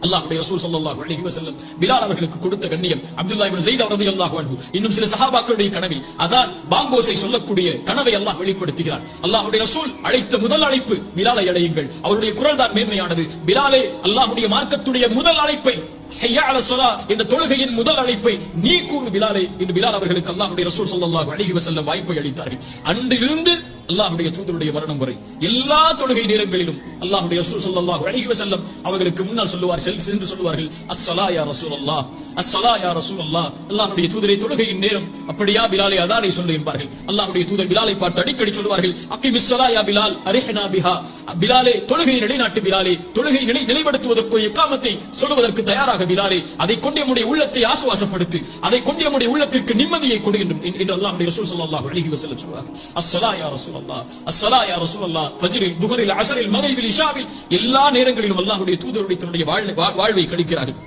அல்லாஹுடைய ரசூல் ஸல்லல்லாஹு அலஹி வசல்லம் பிலால் அவர்களுக்கு கொடுத்த கண்ணியம் அப்துல்லா இவன் செய்த அவரது அல்லாஹ் அன்ஹு. இன்னும் சில சஹாபாக்களுடைய கனவில் அதான் பாங்கோசை சொல்லக்கூடிய கனவை அல்லாஹ் வெளிப்படுத்துகிறார். அல்லாஹுடைய ரசூல் அழைத்த முதல் அழைப்பு பிலாலை அழையுங்கள் அவருடைய குரல் தான் மேன்மையானது. பிலாலே அல்லாஹுடைய மார்க்கத்துடைய முதல் அழைப்பை இந்த தொழுகையின் முதல் அழைப்பை நீ கூறு பிலாலே என்று பிலால் அவர்களுக்கு அல்லாஹுடைய ரசூல் ஸல்லல்லாஹு அழகி வஸல்லம் வாய்ப்பை அளித்தார்கள். அன்று இருந்து அல்லாஹுடைய தூதருடைய மரணம் வரை எல்லா தொழுகை நேரங்களிலும் அல்லாஹுடைய ரசூல் ஸல்லல்லாஹு அழகி வஸல்லம் அவர்களுக்கு முன்னால் சொல்லுவார் செல் சென்று சொல்லுவார்கள் அஸ்ஸலா யா ரசூல் ரசூலல்லாஹ் அஸ்ஸலா யா ரசூல் ரசூலல்லாஹ். அல்லாஹுடைய தூதரை தொழுகையின் நேரம் அப்படியா பிலாலை அதானை சொல்லு என்பார்கள். அல்லாஹுடைய தூதர் பிலாலை பார்த்து அடிக்கடி சொல்லுவார்கள் அக்கிமிஸ் மிஸ்ஸலா யா பிலால் அரிஹனா பிஹா. பிலாலே தொழுகையை நிலைநாட்டு பிலாலே தொழுகை நிலை நிலைப்படுத்துவதற்கு இக்காமத்தை சொல்லுவதற்கு தயாராக பிலாலே அதை கொண்டு நம்முடைய உள்ளத்தை ஆசுவாசப்படுத்து அதை கொண்டு நம்முடைய உள்ளத்திற்கு நிம்மதியை கொடு என்று என்று அல்லாஹ்வுடைய ரசூல் ஸல்லல்லாஹு அலைஹி வஸல்லம் சொல்றாங்க அஸ்ஸலா யா ரசூலல்லாஹ் அஸ்ஸலா யா ரசூலல்லாஹ் ஃபஜ்ரில் துஹரில் அஸ்ரில் மக்ரிபில் இஷாவில் எல்லா நேரங்களிலும் அல்லாஹ்வுடைய தூதருடைய தன்னுடைய வாழ்வை கழிக்கிறார்கள்